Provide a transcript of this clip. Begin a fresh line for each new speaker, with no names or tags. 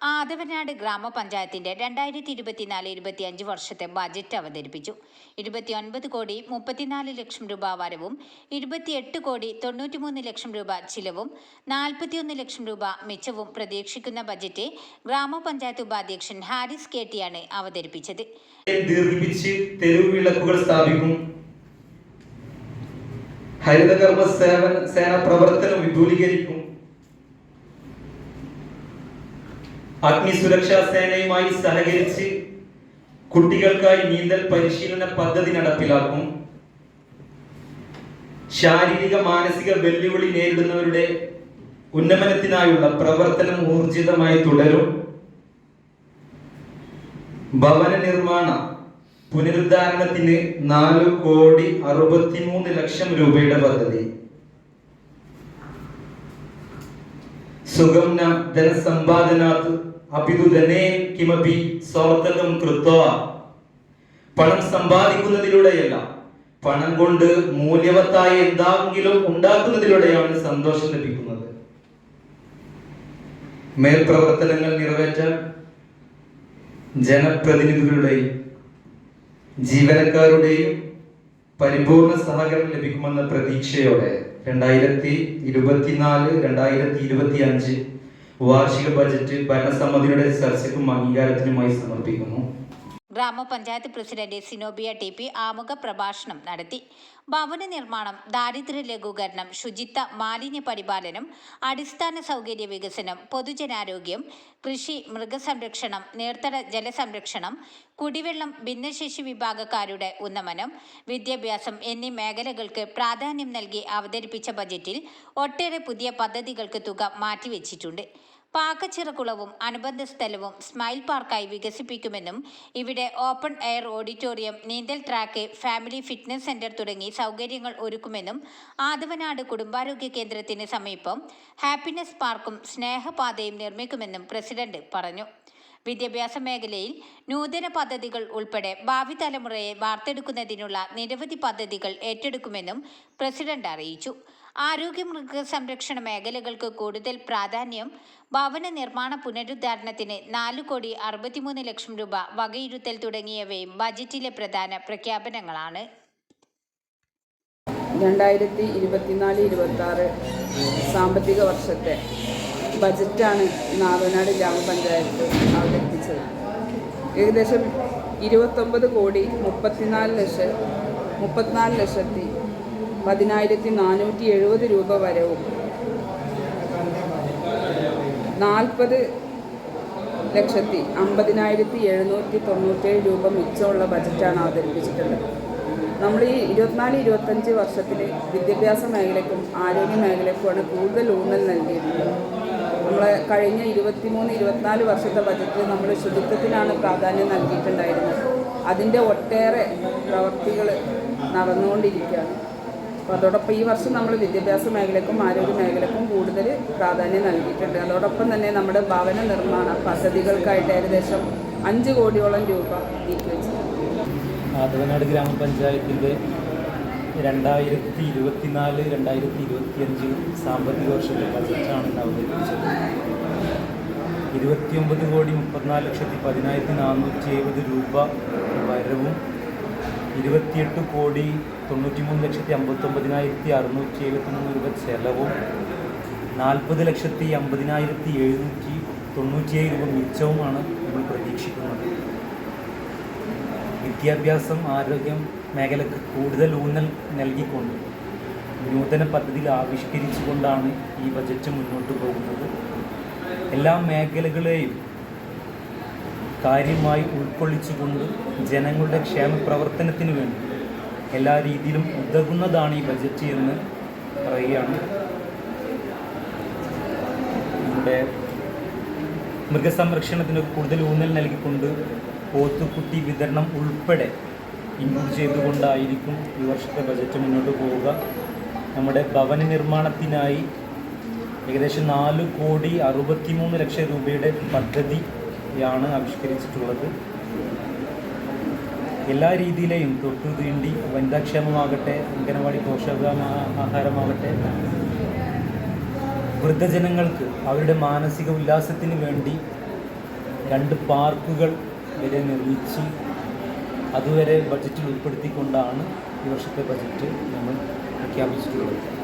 ആദവനാട് ഗ്രാമപഞ്ചായത്തിന്റെ രണ്ടായിരത്തി ഇരുപത്തിനാല് ഇരുപത്തിയഞ്ച് വർഷത്തെ ബജറ്റ് അവതരിപ്പിച്ചു. ഇരുപത്തിയൊൻപത് കോടി മുപ്പത്തിനാല് ലക്ഷം രൂപ വരവും ഇരുപത്തിയെട്ട് കോടി തൊണ്ണൂറ്റിമൂന്ന് ലക്ഷം രൂപ ചിലവും നാൽപ്പത്തിയൊന്ന് ലക്ഷം രൂപ മിച്ചവും പ്രതീക്ഷിക്കുന്ന ബജറ്റ് ഗ്രാമപഞ്ചായത്ത് ഉപാധ്യക്ഷൻ ഹാരിസ് കെ ടിയാണ് അവതരിപ്പിച്ചത്
ഹരിതകർമ്മ സേവന സേന പ്രവർത്തനം വിപുലീകരിക്കും. അഗ്നി സുരക്ഷാ സേനയുമായി സഹകരിച്ച് കുട്ടികൾക്കായി നീന്തൽ പരിശീലന പദ്ധതി നടപ്പിലാക്കും. ശാരീരിക മാനസിക വെല്ലുവിളി നേരിടുന്നവരുടെ ഉന്നമനത്തിനായുള്ള പ്രവർത്തനം ഊർജിതമായി തുടരും. ഭവന നിർമ്മാണ പുനരുദ്ധാരണത്തിന് നാല് കോടി അറുപത്തിമൂന്ന് ലക്ഷം രൂപയുടെ പദ്ധതി. സുഗംന ധനസമ്പാദനാത് അഭിദുധനേ കിമപി സ്വാർത്ഥകം കൃത്വ. പണം സമ്പാദിക്കുന്നതിലൂടെയല്ല പണം കൊണ്ട് മൂല്യവത്തായ എന്താണെങ്കിലും ഉണ്ടാക്കുന്നതിലൂടെയാണ് സന്തോഷം ലഭിക്കുന്നത്. മേൽപ്രവർത്തനങ്ങൾ നിറവേറ്റാൻ ജനപ്രതിനിധികളുടെയും ജീവനക്കാരുടെയും പരിപൂർണ സഹകരണം ലഭിക്കുമെന്ന പ്രതീക്ഷയോടെ രണ്ടായിരത്തി ഇരുപത്തിനാല് രണ്ടായിരത്തി ഇരുപത്തി അഞ്ച് വാർഷിക ബജറ്റ് ഭരണസമിതിയുടെ ചർച്ചയ്ക്കും അംഗീകാരത്തിനുമായി സമർപ്പിക്കുന്നു.
ഗ്രാമപഞ്ചായത്ത് പ്രസിഡന്റ് സിനോബിയ ടി പി ആമുഖ പ്രഭാഷണം നടത്തി. ഭവന നിർമ്മാണം ദാരിദ്ര്യ ലഘൂകരണം ശുചിത്വ മാലിന്യ പരിപാലനം അടിസ്ഥാന സൗകര്യ വികസനം പൊതുജനാരോഗ്യം കൃഷി മൃഗസംരക്ഷണം നീർത്തട ജലസംരക്ഷണം കുടിവെള്ളം ഭിന്നശേഷി വിഭാഗക്കാരുടെ ഉന്നമനം വിദ്യാഭ്യാസം എന്നീ മേഖലകൾക്ക് പ്രാധാന്യം നൽകി അവതരിപ്പിച്ച ബജറ്റിൽ ഒട്ടേറെ പുതിയ പദ്ധതികൾക്ക് തുക മാറ്റിവെച്ചിട്ടുണ്ട്. പാക്കച്ചിറക്കുളവും അനുബന്ധ സ്ഥലവും സ്മൈൽ പാർക്കായി വികസിപ്പിക്കുമെന്നും ഇവിടെ ഓപ്പൺ എയർ ഓഡിറ്റോറിയം നീന്തൽ ട്രാക്ക് ഫാമിലി ഫിറ്റ്നസ് സെന്റർ തുടങ്ങി സൗകര്യങ്ങൾ ഒരുക്കുമെന്നും ആദവനാട് കുടുംബാരോഗ്യ കേന്ദ്രത്തിന് സമീപം ഹാപ്പിനെസ് പാർക്കും സ്നേഹപാതയും നിർമ്മിക്കുമെന്നും പ്രസിഡന്റ് പറഞ്ഞു. വിദ്യാഭ്യാസ മേഖലയിൽ നൂതന പദ്ധതികൾ ഉൾപ്പെടെ ഭാവി തലമുറയെ വാർത്തെടുക്കുന്നതിനുള്ള നിരവധി പദ്ധതികൾ ഏറ്റെടുക്കുമെന്നും പ്രസിഡന്റ് അറിയിച്ചു. ആരോഗ്യ മൃഗസംരക്ഷണ മേഖലകൾക്ക് കൂടുതൽ പ്രാധാന്യം ഭവന നിർമ്മാണ പുനരുദ്ധാരണത്തിന് നാല് കോടി അറുപത്തിമൂന്ന് ലക്ഷം രൂപ വകയിരുത്തൽ തുടങ്ങിയവയും ബജറ്റിലെ പ്രധാന പ്രഖ്യാപനങ്ങളാണ്.
രണ്ടായിരത്തി ഇരുപത്തിനാല് ഇരുപത്തി ആറ് സാമ്പത്തിക വർഷത്തെ ബജറ്റാണ് നാവനാട് ഗ്രാമപഞ്ചായത്ത് അവതരിപ്പിച്ചത്. ഏകദേശം ഇരുപത്തൊമ്പത് കോടി മുപ്പത്തിനാല് ലക്ഷം മുപ്പത്തിനാല് ലക്ഷത്തി പതിനായിരത്തി നാനൂറ്റി എഴുപത് രൂപ വരവും. നാൽപ്പത് ലക്ഷത്തി അമ്പതിനായിരത്തി എഴുന്നൂറ്റി തൊണ്ണൂറ്റേഴ് രൂപ മിച്ചമുള്ള ബജറ്റാണ് അവതരിപ്പിച്ചിട്ടുള്ളത്. നമ്മൾ ഈ ഇരുപത്തിനാല് ഇരുപത്തഞ്ച് വർഷത്തിൽ വിദ്യാഭ്യാസ മേഖലയ്ക്കും ആരോഗ്യ മേഖലയ്ക്കുമാണ് കൂടുതൽ ഊന്നൽ നൽകിയിട്ടുള്ളത്. നമ്മൾ കഴിഞ്ഞ ഇരുപത്തിമൂന്ന് ഇരുപത്തിനാല് വർഷത്തെ ബജറ്റിൽ നമ്മൾ ശുചിത്വത്തിനാണ് പ്രാധാന്യം നൽകിയിട്ടുണ്ടായിരുന്നത്. അതിന്റെ ഒട്ടേറെ പ്രവൃത്തികൾ നടന്നുകൊണ്ടിരിക്കുകയാണ്. അപ്പോൾ അതോടൊപ്പം ഈ വർഷം നമ്മൾ വിദ്യാഭ്യാസ മേഖലക്കും ആരോഗ്യ മേഖലക്കും കൂടുതൽ പ്രാധാന്യം നൽകിയിട്ടുണ്ട്. അതോടൊപ്പം തന്നെ നമ്മുടെ ഭവന നിർമ്മാണ പദ്ധതികൾക്കായിട്ട് ഏകദേശം അഞ്ച് കോടിയോളം രൂപ
ആദവനാട് ഗ്രാമപഞ്ചായത്തിന്റെ രണ്ടായിരത്തി ഇരുപത്തിനാല് രണ്ടായിരത്തി ഇരുപത്തിയഞ്ച് സാമ്പത്തിക വർഷത്തെ ബജറ്റാണ് അവതരിപ്പിച്ചത്. ഇരുപത്തിയൊമ്പത് കോടി മുപ്പത്തിനാല് ലക്ഷത്തി പതിനായിരത്തി നാനൂറ്റി എഴുപത് രൂപ വരവും ഇരുപത്തിയെട്ട് കോടി തൊണ്ണൂറ്റിമൂന്ന് ലക്ഷത്തി അമ്പത്തൊമ്പതിനായിരത്തി അറുന്നൂറ്റി എഴുപത്തി മൂന്ന് രൂപ ചെലവും നാൽപ്പത് ലക്ഷത്തി അമ്പതിനായിരത്തി എഴുന്നൂറ്റി തൊണ്ണൂറ്റിയേഴ് രൂപ മിച്ചവുമാണ് നമ്മൾ പ്രതീക്ഷിക്കുന്നത്. വിദ്യാഭ്യാസം ആരോഗ്യം മേഖലക്ക് കൂടുതൽ ഊന്നൽ നൽകിക്കൊണ്ട് നൂതന പദ്ധതിയിൽ ആവിഷ്കരിച്ചുകൊണ്ടാണ് ഈ ബജറ്റ് മുന്നോട്ട് പോകുന്നത്. എല്ലാ മേഖലകളെയും കാര്യമായി ഉൾക്കൊള്ളിച്ചുകൊണ്ട് ജനങ്ങളുടെ ക്ഷേമ പ്രവർത്തനത്തിന് വേണ്ടി എല്ലാ രീതിയിലും ഉതകുന്നതാണ് ഈ ബജറ്റ് എന്ന് പറയുകയാണ്. നമ്മുടെ മൃഗസംരക്ഷണത്തിന് കൂടുതൽ ഊന്നൽ നൽകിക്കൊണ്ട് പോത്തുക്കുട്ടി വിതരണം ഉൾപ്പെടെ ഇൻക്ലൂഡ് ചെയ്തുകൊണ്ടായിരിക്കും ഈ വർഷത്തെ ബജറ്റ് മുന്നോട്ട് പോവുക. നമ്മുടെ ഭവന നിർമ്മാണത്തിനായി ഏകദേശം നാല് കോടി അറുപത്തി മൂന്ന് ലക്ഷം രൂപയുടെ പദ്ധതിയാണ് ആവിഷ്കരിച്ചിട്ടുള്ളത്. എല്ലാ രീതിയിലെയും തൊട്ടു തീണ്ടി വനിതാക്ഷേമമാകട്ടെ അംഗനവാടി പോഷകാഹാരമാകട്ടെ വൃദ്ധജനങ്ങൾക്ക് അവരുടെ മാനസിക ഉല്ലാസത്തിന് വേണ്ടി രണ്ട് പാർക്കുകൾ വരെ നിർമ്മിച്ച് അതുവരെ ബജറ്റിൽ ഉൾപ്പെടുത്തിക്കൊണ്ടാണ് ഈ വർഷത്തെ ബഡ്ജറ്റ് നമ്മൾ പ്രഖ്യാപിച്ചിട്ടുള്ളത്.